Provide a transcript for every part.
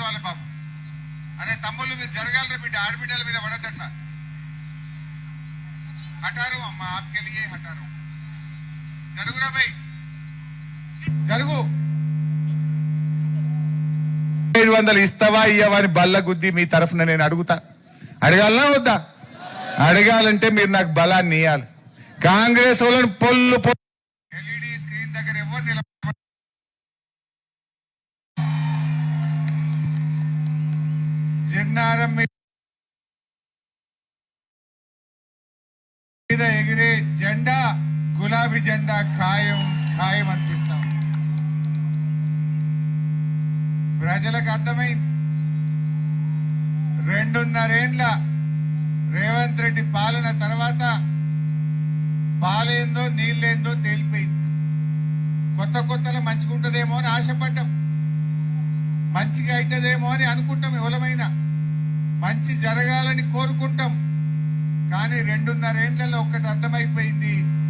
కూర్చోవాలి పాపం. అరే తమ్ముళ్ళు మీరు జరగాలరా బిడ్డ ఆడబిడ్డల మీద పడద్దట్లా హఠారు అమ్మ ఆప్కెలిగే హఠారు. జరుగురా బై జరుగు. ఏడు వందలు ఇస్తావా ఇయ్యవా అని బల్ల గుద్ది మీ తరఫున నేను అడుగుతా. అడగాలనా వద్దా? అడగాలంటే మీరు నాకు బలాన్ని ఇవ్వాలి కాంగ్రెస్ వాళ్ళని పొల్లు చిన్నారం మీద ఎగిరే జెండా గులాబీ జెండా ఖాయం ఖాయం అనిపిస్తాం ప్రజలకు అర్థమైంది. రెండున్నరేండ్ల రేవంత్ రెడ్డి పాలన తర్వాత పాలేందో నీళ్ళేందో తేలిపోయింది. కొత్త కొత్తలో మంచిగుంటదేమో అని ఆశపడ్డాం. మంచిగా అవుతుందేమో అని అనుకుంటాం ఎవరమైనా. మంచి జరగాలని కోరుకుంటాం. కానీ రెండున్నరేండ్లలో ఒక్కటి అర్థమైపోయింది.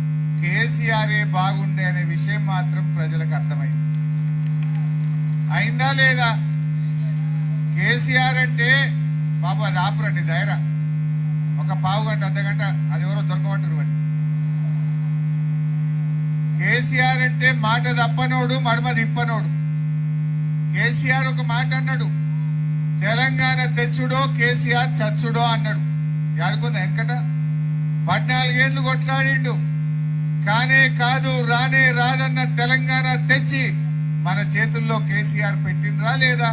కేసీఆరే బాగుండే అనే విషయం మాత్రం ప్రజలకు అర్థమైంది. అయిందా లేదా? కేసీఆర్ అంటే బాబు అది ఆపురండి ధైర్య ఒక పావు గంట అర్ధగంట అది ఎవరో దొరకబట్టరు అని కేసీఆర్ అంటే మాట తప్పనోడు మడమ తిప్పనోడు. కేసీఆర్ ఒక మాట అన్నాడు. తెలంగాణ తెచ్చుడో కేసీఆర్ చచ్చుడో అన్నాడు. యాదుకుందా వెనకట పద్నాలుగేళ్ళు కొట్లాడిండు. కానే కాదు రానే రాదన్న తెలంగాణ తెచ్చి మన చేతుల్లో కేసీఆర్ పెట్టిండ్రా లేదా?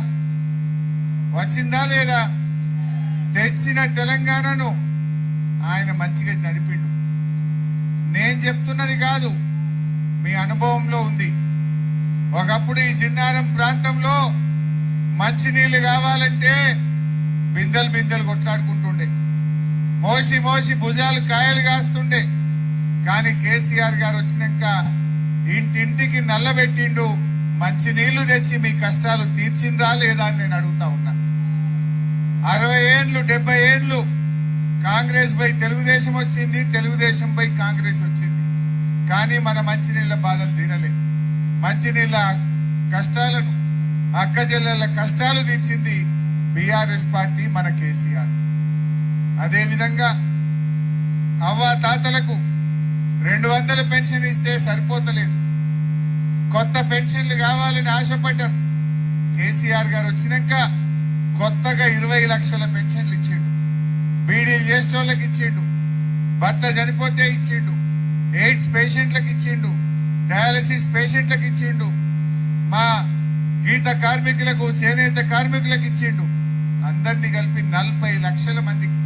వచ్చిందా లేదా? తెచ్చిన తెలంగాణను ఆయన మంచిగా నడిపిండు. నేను చెప్తున్నది కాదు మీ అనుభవంలో ఉంది. ఒకప్పుడు ఈ చిన్నారం ప్రాంతంలో మంచినీళ్ళు కావాలంటే బిందెలు బిందెలు కొట్లాడుకుంటుండే. మోసి మోసి భుజాలు కాయలు కాస్తుండే. కానీ కేసీఆర్ గారు వచ్చినాక ఇంటింటికి నల్లబెట్టిండు మంచి నీళ్ళు తెచ్చి మీ కష్టాలు తీర్చిండ్రా లేదా అని నేను అడుగుతా ఉన్నా. అరవై ఏండ్లు డెబ్బై ఏండ్లు కాంగ్రెస్ పై తెలుగుదేశం వచ్చింది తెలుగుదేశం పై కాంగ్రెస్ వచ్చింది. కానీ మన మంచినీళ్ళ బాధలు తీరలే మంచినీళ్ళ కష్టాలను అక్క చెల్లెళ్ళ కష్టాలు తీర్చింది బీఆర్ఎస్ పార్టీ మన కేసీఆర్. అదే విధంగా అవ్వ తాతలకు రెండు వందల పెన్షన్ ఇస్తే సరిపోతలేదు. కొత్త పెన్షన్లు కావాలని ఆశపడ్డారు కేసీఆర్ గారు వచ్చినాక కొత్తగా ఇరవై లక్షల పెన్షన్లు ఇచ్చిండు. బీడీలు చేసేటోళ్ళకి ఇచ్చిండు. భర్త చనిపోతే ఇచ్చిండు. ఎయిడ్స్ పేషెంట్లకు ఇచ్చిండు. డయాలసిస్ పేషెంట్లకు ఇచ్చిండు. మా గీత కార్మికులకు చేనేత కార్మికులకు ఇచ్చిండు. అందరినీ కలిపి నలభై లక్షల మందికి.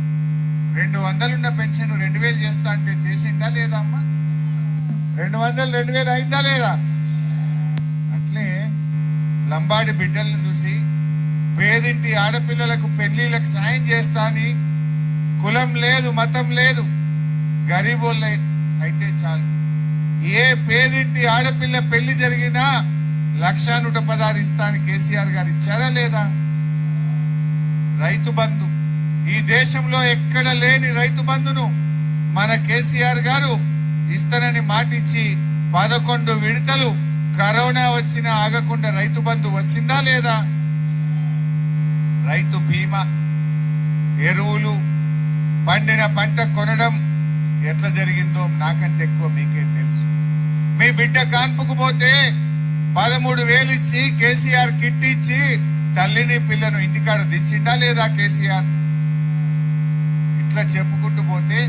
రెండు వందలున్న పెన్షన్ రెండు వేలు చేస్తా అంటే చేసిండా లేదా అమ్మా? రెండు వందలు రెండు వేలు అయిందా లేదా? అట్లే లంబాడి బిడ్డల్ని చూసి పేదింటి ఆడపిల్లలకు పెళ్ళిళ్ళకు సాయం చేస్తా అని కులం లేదు మతం లేదు. గరీబోళ్ళే అయితే చాలు. ఏ పేదింటి ఆడపిల్ల పెళ్ళి జరిగినా లక్ష నూట పదహారు ఇస్తా అని కేసీఆర్ గారు ఇచ్చారా లేదా? రైతు బంధు. ఈ దేశంలో ఎక్కడ లేని రైతు బంధును మన కేసీఆర్ గారు ఇస్తానని మాటిచ్చి పదకొండు విడతలు కరోనా వచ్చినా ఆగకుండా రైతు బంధు వచ్చిందా లేదా? రైతు బీమా. ఎరువులు. పండిన పంట కొనడం ఎట్లా జరిగిందో నాకంటే ఎక్కువ మీకే మీ బిడ్డ కాన్పుకు పోతే పదమూడు వేలు ఇచ్చి కేసీఆర్ కిట్ ఇచ్చి తల్లిని పిల్లను ఇంటికాడ దించిండా లేదా కేసీఆర్? ఇట్లా చెప్పుకుంటూ పోతే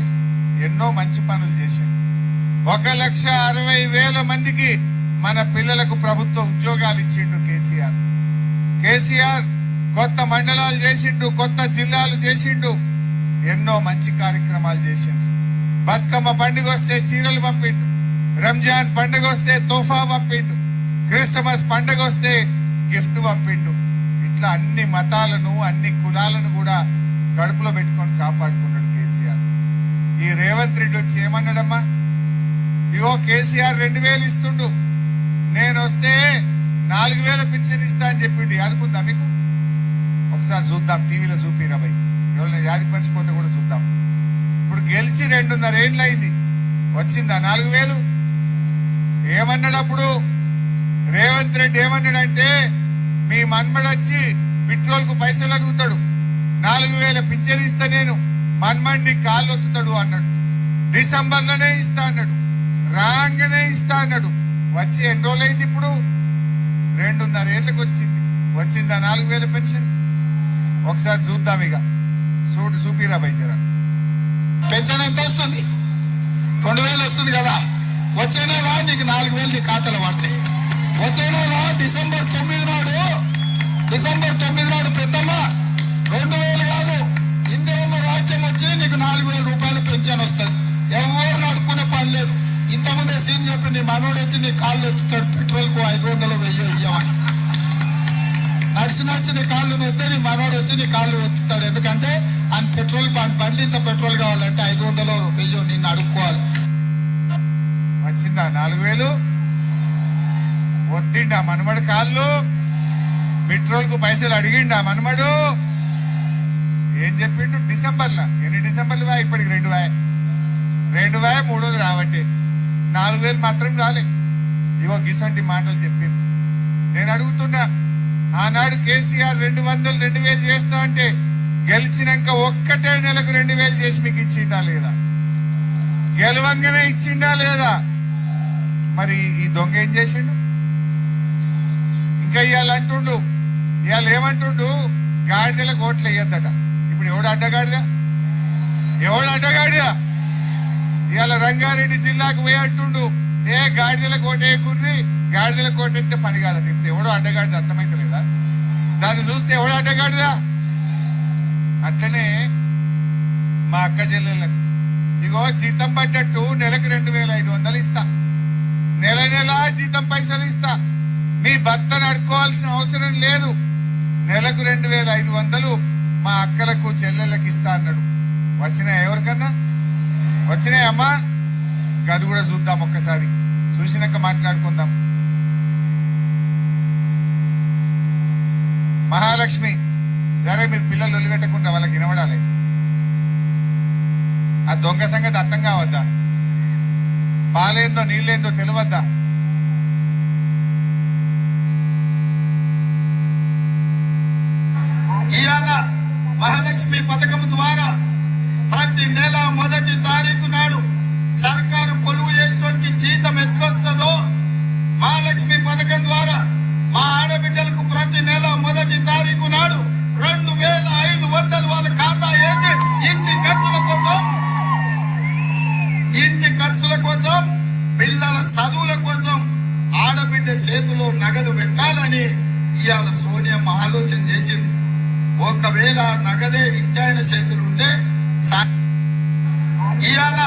ఎన్నో మంచి పనులు చేసిండు. ఒక లక్ష అరవై వేల మందికి మన పిల్లలకు ప్రభుత్వ ఉద్యోగాలు ఇచ్చిండు కేసీఆర్. కేసీఆర్ కొత్త మండలాలు చేసిండు కొత్త జిల్లాలు చేసిండు ఎన్నో మంచి కార్యక్రమాలు చేసిండు. బతుకమ్మ పండుగ వస్తే చీరలు పంపిండు. రంజాన్ పండుగ వస్తే తోఫా పంపిండు. క్రిస్టమస్ పండుగ వస్తే గిఫ్ట్ పంపిండు. ఇట్లా అన్ని మతాలను అన్ని కులాలను కూడా కడుపులో పెట్టుకొని కాపాడుకున్నాడు కేసీఆర్. ఈ రేవంత్ రెడ్డి వచ్చి ఏమన్నాడమ్మా? ఇగో కేసీఆర్ రెండు వేలు ఇస్తుండు. నేను వస్తే నాలుగు వేల పెన్షన్ ఇస్తా అని చెప్పిండు. యాదుకుందా మీకు? ఒకసారి చూద్దాం టీవీలో చూపిరా భయ్. ఎవరైనా యాది పరిచిపోతే కూడా చూద్దాం. ఇప్పుడు గెలిచి రెండున్నర ఏండ్లు అయింది. వచ్చిందా నాలుగు వేలు? ఏమన్నాడు అప్పుడు రేవంత్ రెడ్డి ఏమన్నాడంటే మీ మన్మడొచ్చి పెట్రోల్కు పెట్రోల్కు పైసలు అడుగుతాడు. నాలుగు వేల పింఛన్ ఇస్తా నేను. మన్మడిని కాళ్ళు ఒత్తుతాడు అన్నాడు. డిసెంబర్లోనే ఇస్తా అన్నాడు. రాగానే ఇస్తా అన్నాడు. వచ్చి ఎన్ని రోజులైంది ఇప్పుడు? రెండున్నర ఏళ్ళకి వచ్చింది వచ్చిందా నాలుగు వేల పెన్షన్ ఒకసారి చూద్దాం ఇక. చూడు చూపిరా బైజరా. పెన్షన్ ఎంత వస్తుంది? రెండు వేలు వస్తుంది కదా. వచ్చే నెల నీకు నాలుగు వేలు నీ ఖాతాలో పడతాయి. వచ్చే నెల డిసెంబర్ తొమ్మిది నాడు డిసెంబర్ తొమ్మిది నాడు పెద్దమ్మ రెండు వేలు కాదు ఇందిరమ్మ రాజ్యం వచ్చి నీకు నాలుగు వేల రూపాయలు పెన్షన్ వస్తుంది. ఎవరు నడుకునే పని లేదు. ఇంతకుముందే సీన్ చెప్పి నీ మనోడు వచ్చి నీ కాళ్ళు ఎత్తుతాడు పెట్రోల్కు ఐదు వందలు వెయ్యి ఇయ్యమని. నడిచి నడిచి నీ కాళ్ళు నొత్తే నీ మనోడు వచ్చి నీ కాళ్ళు ఎత్తుతాడు ఎందుకంటే ఆయన పెట్రోల్ బం- బండి ఇంత పెట్రోల్ కావాలంటే ఐదు వందలు వెయ్యో నిన్ను అడుక్కోవాలి వచ్చిందా నాలుగు వేలు ఒత్తిండా మనమడు కాళ్ళు. పెట్రోల్కు పైసలు అడిగిండా మనమడు. ఏం చెప్పిండు? డిసెంబర్లా. ఎన్ని డిసెంబర్లు వా ఇప్పటికి రెండు వాయ. రెండు వాయ మూడోది రావట్టే. నాలుగు వేలు మాత్రం రాలే. ఇగో గిసంటి మాటలు చెప్పిండు. నేను అడుగుతున్నా ఆనాడు కేసీఆర్ రెండు వందలు రెండు వేలు చేస్తా అంటే గెలిచినాక ఒక్కటే నెలకు రెండు వేలు చేసి మీకు ఇచ్చిండా లేదా? గెలవంగానే ఇచ్చిండా లేదా? మరి ఈ దొంగ ఏం చేసిండు? ఇంకా ఇవాళ అంటుండు ఇవాళ ఏమంటుండు? గాడిదలకు ఓట్లు వేయద్దట. ఇప్పుడు ఎవడు అడ్డగాడిదా? ఎవడు అడ్డగాడిదా? ఇవాళ రంగారెడ్డి జిల్లాకు పోయి అంటుండు ఏ గాడిదల కోట కుర్రి గాడిదల కోట ఎత్తే పని కాదట. ఇప్పుడు ఎవడో అడ్డగాడిద అర్థమైతలేదా? దాన్ని చూస్తే ఎవడు అడ్డగాడిదా? అట్లనే మా అక్క చెల్లెళ్ళకు. ఇగో జీతం పడ్డట్టు నెలకు రెండు వేల ఐదు వందలు ఇస్తా. నెల నెలా జీతం పైసలు ఇస్తా. మీ భర్తను అడుకోవాల్సిన అవసరం లేదు. నెలకు రెండు వేల ఐదు వందలు మా అక్కలకు చెల్లెళ్ళకి ఇస్తా అన్నాడు. వచ్చినాయి ఎవరికన్నా? వచ్చినాయి అమ్మా? గది కూడా చూద్దాం ఒక్కసారి. చూసినాక మాట్లాడుకుందాం. మహాలక్ష్మి సరే మీరు పిల్లలు ఒలిగట్టకుండా వాళ్ళకి వినవడాలి ఆ దొంగ సంగతి అర్థం కావద్దా? పాలేందో నీళ్ళేందో తెలియద్దా ఇవాళ మహాలక్ష్మి పథకం ద్వారా ప్రతి నెల మొదటి తారీఖు నాడు ఇవాళ సోనియమ్మ ఆలోచన చేసింది. ఒకవేళ నగదే ఇంటాయన చేతులు ఉంటే ఇవాళ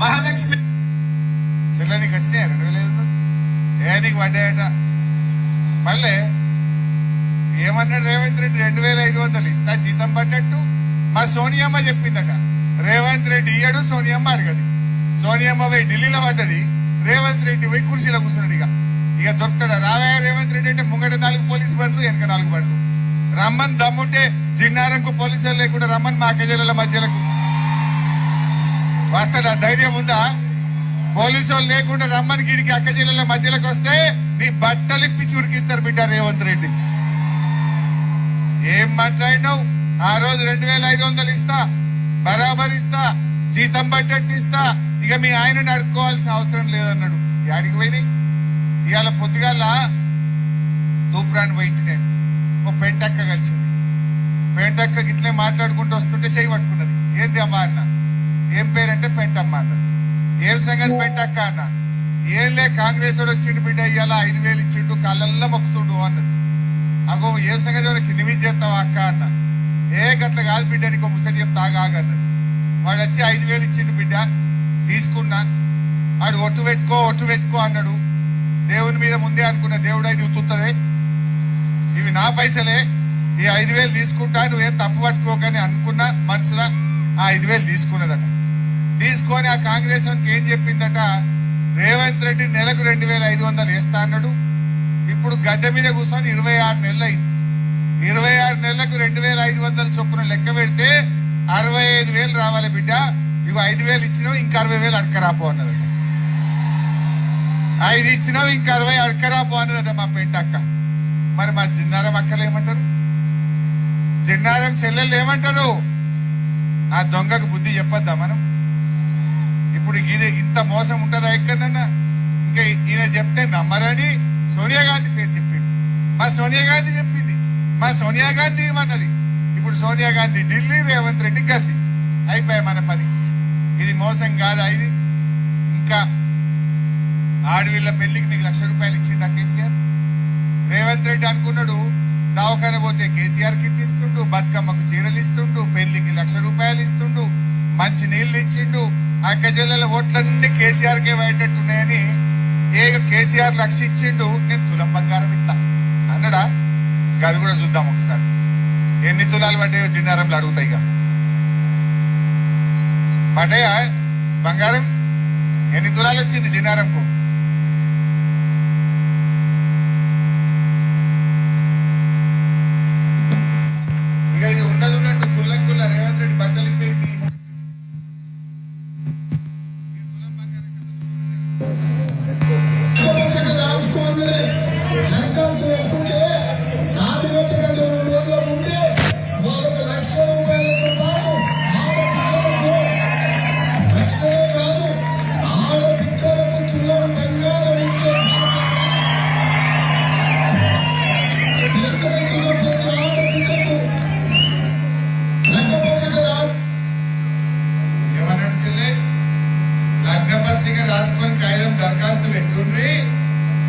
మహాలక్ష్మి చెల్లెనికి వచ్చినాయి రెండు వేల ఐదు ఏనికి పడ్డాయట? మళ్ళీ ఏమన్నాడు రేవంత్ రెడ్డి? రెండు వేల ఐదు వందలు ఇస్తా జీతం పడ్డట్టు. మా సోనియమ్మ చెప్పిందట. రేవంత్ రెడ్డి ఇయ్యడు సోనియమ్మ అడగది. సోనియమ్మ పోయి ఢిల్లీలో పడ్డది. రేవంత్ రెడ్డి పోయి కుర్చీలో కూర్చున్నాడు ఇక. ఇక దొరుకుతాడు? రావయ్య రేవంత్ రెడ్డి అంటే ముంగట నాలుగు పోలీసు బండ్లు వెనక నాలుగు బండ్లు. రమ్మని దమ్ముంటే జిన్నారంకు పోలీసులు లేకుండా రమ్మని మా అక్కజల మధ్యలకు. వస్తాడా? ధైర్యం ఉందా? పోలీసు లేకుండా రమ్మని గిడికి అక్క మధ్యలోకి వస్తే నీ బట్టలు ఇప్పించి ఉరికిస్తారు బిడ్డ రేవంత్ రెడ్డి. ఏం మాట్లాడినావు? ఆ రోజు రెండు వేల ఐదు వందలు ఇస్తా బరాబర్ ఇస్తా జీతం బట్టట్టు ఇస్తా ఇక మీ ఆయనని నడుక్కోవాల్సిన అవసరం లేదన్నాడు. యాడికి పోయినాయి? ఇవాళ పొద్దుగాల తూపురాని పోయింటి నేను ఓ పెంటక్క కలిసింది. పెంటక్క ఇట్లే మాట్లాడుకుంటూ వస్తుంటే చేయి పట్టుకున్నది. ఏంది అమ్మ అన్న? ఏం పేరంటే పెంటమ్మ అన్నది ఏం సంగతి పెంటక్క అన్న? ఏంలే కాంగ్రెస్ వాడు వచ్చిండు బిడ్డ ఇవాళ ఐదు వేలు ఇచ్చిండు కళ్ళల్లో మొక్కుతుండు అన్నది. అగో ఏం సంగతి ఏమైనా కింది మీద చేస్తావా అక్క అన్న? ఏ గట్ల కాదు బిడ్డ నీకు ముచ్చట చెప్తా ఆగన్నది వాడు వచ్చి ఐదు వేలు ఇచ్చిండు బిడ్డ తీసుకున్నా. వాడు ఒట్టు పెట్టుకో ఒట్టు పెట్టుకో అన్నాడు. దేవుని మీద ముందే అనుకున్న దేవుడు ఇది ఉత్తుతుంది ఇవి నా పైసలే. ఈ ఐదు వేలు తీసుకుంటా నువ్వేం తప్పు పట్టుకోకని అనుకున్న మనసులో ఆ ఐదు వేలు తీసుకున్నదట. తీసుకొని ఆ కాంగ్రెస్ వానికి ఏం చెప్పిందట? రేవంత్ రెడ్డి నెలకు రెండు వేల ఐదు వందలు వేస్తా అన్నాడు. ఇప్పుడు గద్దె మీద కూర్చొని ఇరవై ఆరు నెలలు అయింది. ఇరవై ఆరు నెలలకు రెండు వేల ఐదు వందల చొప్పున లెక్క పెడితే అరవై ఐదు వేలు రావాలి బిడ్డ. ఇవి ఐదు వేలు ఇచ్చినావు ఇంకా అరవై వేలు అడకరాపో అన్నది. ఐదు ఇచ్చినావు ఇంకా అరవై అడకరా అన్నదట మా పెంటక్క మరి మా జిన్నారం అక్కలు ఏమంటారు? జిన్నారం చెల్లెళ్ళు ఏమంటారు? ఆ దొంగకు బుద్ధి చెప్పొద్దా మనం? ఇప్పుడు ఇది ఇంత మోసం ఉంటుందా ఎక్కడన్నా? ఇంకా ఈయన చెప్తే నమ్మరని సోనియా గాంధీ పేరు చెప్పింది మా సోనియా గాంధీ చెప్పింది. మా సోనియా గాంధీ ఏమన్నది? ఇప్పుడు సోనియా గాంధీ ఢిల్లీ రేవంత్ రెడ్డి గల్లీ. అయిపోయాయి మన పని. ఇది మోసం కాదా ఇది? ఇంకా ఆడవిళ్ళ పెళ్ళికి నీకు లక్ష రూపాయలు ఇచ్చిండా కేసీఆర్? రేవంత్ రెడ్డి అనుకున్నాడు దవాఖాన పోతే కేసీఆర్ కిట్ ఇస్తుండు బతుకమ్మకు చీరలు ఇస్తుండు పెళ్ళికి లక్ష రూపాయలు ఇస్తుండు మంచి నీళ్ళు ఇచ్చిండు అక్క జిల్లాల ఓట్లన్నీ కేసీఆర్ కే పడేటట్టున్నాయని ఏ కేసీఆర్ లక్ష ఇచ్చిండు నేను తులం బంగారం ఇస్తా అన్నాడా? గది అది కూడా చూద్దాం ఒకసారి. ఎన్ని తులాలు పడ్డాయో జిన్నారంలో అడుగుతాయి ఇక. పడ్డాయా? బంగారం? ఎన్ని తులాలు వచ్చింది జిన్నారంకు?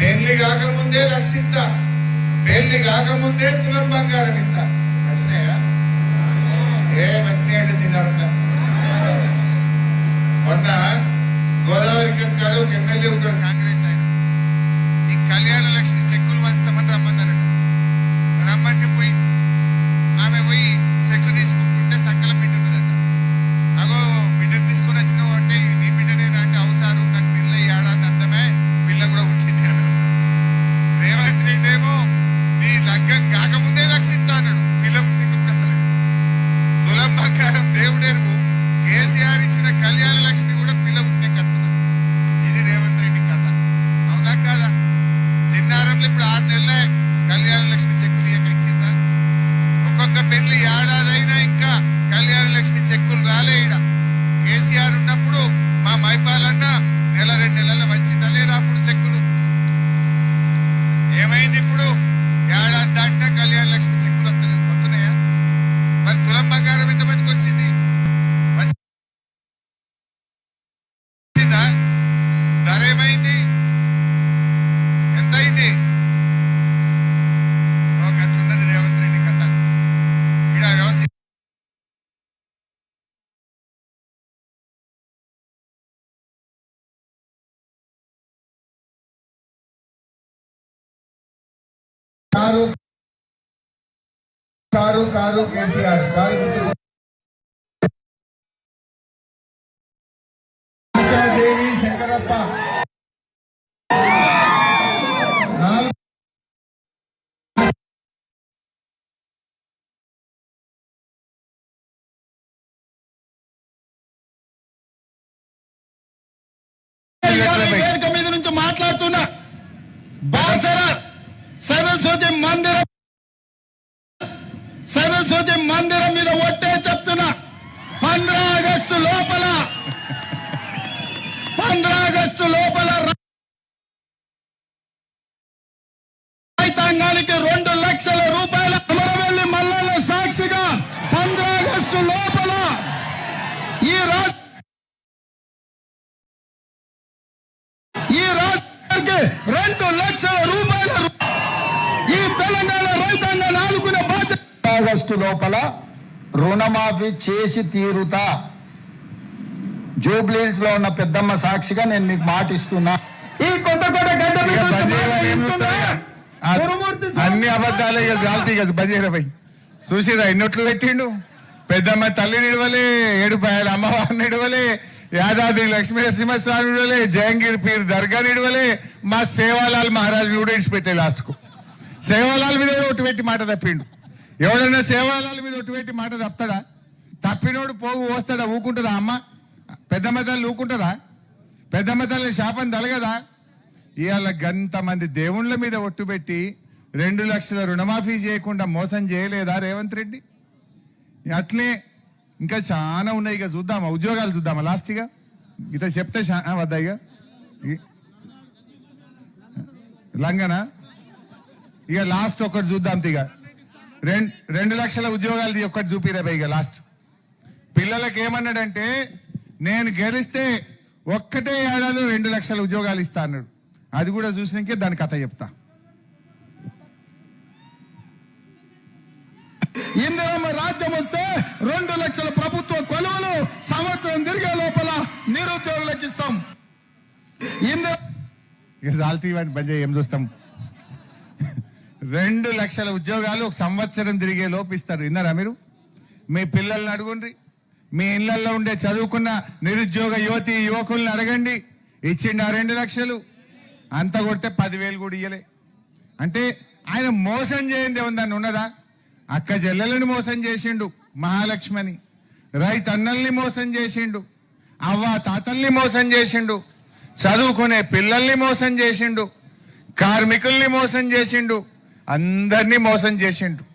పెళ్ళి కాకముందే లక్షిస్తా పెళ్ళి కాకముందే తులం బంగారం ఇస్తా. నచ్చినాయా? ఏ నచ్చినాయంటే చిన్నారున్నా మొన్న గోదావరి కంకాడు ఒక ఎమ్మెల్యే ఉంటాడు కాంగ్రెస్ ఆయన. ఈ Kalyana Lakshmi car car car KCR car Devi Shankarappa. మీద నుంచి మాట్లాడుతున్నా. బాసరా సరస్వతి మందిరం సరస్వతి మందిరం మీద ఒట్టే ఆగస్టు లోపల రుణమాఫీ చేసి తీరుతా. జూబ్లీహిల్స్లో ఉన్న పెద్దమ్మ సాక్షిగా నేను మీకు మాట ఇస్తున్నా. ఈ కొత్త కొత్త గడ్డ అన్ని అబద్ధాలే బజేరా పోయి. చూసిరా ఎన్నోట్లు పెట్టిండు? పెద్దమ్మ తల్లి నిడవలే ఏడుపాయల అమ్మవారిని నిడవలే యాదాద్రి లక్ష్మీ నరసింహస్వామి నిడవలే జయంగిరి పీర్ దర్గా నిడవలే మా సేవాలాల్ మహారాజ్ కూడా ఇడిచిపెట్టే లాస్ట్కు. సేవాలాల్ మీద ఒట్టు పెట్టి మాట తప్పిండు. ఎవడన్నా సేవాలాల్ మీద ఒట్టుపెట్టి మాట తప్పుతాడా? తప్పినోడు పోగు పోస్తాడా? ఊకుంటుందా అమ్మ? పెద్దమ్మ తల్లి ఊకుంటుందా? పెద్దమ్మ తల్లి శాపం తలగదా? ఇవాళ గంత మంది దేవుళ్ళ మీద ఒట్టు పెట్టి రెండు లక్షల రుణమాఫీ చేయకుండా మోసం చేయలేదా రేవంత్ రెడ్డి? అట్లే ఇంకా చాలా ఉన్నాయి. ఇక చూద్దామా? ఉద్యోగాలు చూద్దామా? లాస్ట్ ఇక ఇట్లా చెప్తే వద్దా ఇక? లంగనా? ఇక లాస్ట్ ఒకటి చూద్దాం ఇక రెండు రెండు లక్షల ఉద్యోగాలు ఒక్కటి చూపిరా ఇక లాస్ట్ పిల్లలకి ఏమన్నాడంటే నేను గెలిస్తే ఒక్కటే ఏడాది రెండు లక్షల ఉద్యోగాలు ఇస్తా అన్నాడు. అది కూడా చూసినాకే దాని కథ చెప్తా. ఇందిరమ్మ రాజ్యం వస్తే రెండు లక్షల ప్రభుత్వ కొలువులు సంవత్సరం తిరిగే లోపల నిరుద్యోగులకు ఇస్తాం. ఇందిరా ఇక చాలుతీ వాటిని బంద్ చేయి, ఏం చూస్తాం? రెండు లక్షల ఉద్యోగాలు ఒక సంవత్సరం తిరిగే లోపిస్తారు విన్నారా మీరు? మీ పిల్లల్ని అడుగుండ్రి మీ ఇళ్ళలో ఉండే చదువుకున్న నిరుద్యోగ యువతి యువకుల్ని అడగండి. ఇచ్చిండు ఆ రెండు లక్షలు? అంత కొడితే పదివేలు కూడా ఇయ్యలే. అంటే ఆయన మోసం చేయండి ఏముందని ఉన్నదా? అక్క చెల్లెలను మోసం చేసిండు మహాలక్ష్మని. రైతన్నల్ని మోసం చేసిండు. అవ్వ తాతల్ని మోసం చేసిండు. చదువుకునే పిల్లల్ని మోసం చేసిండు. కార్మికుల్ని మోసం చేసిండు. అందరినీ మోసం చేసిండు.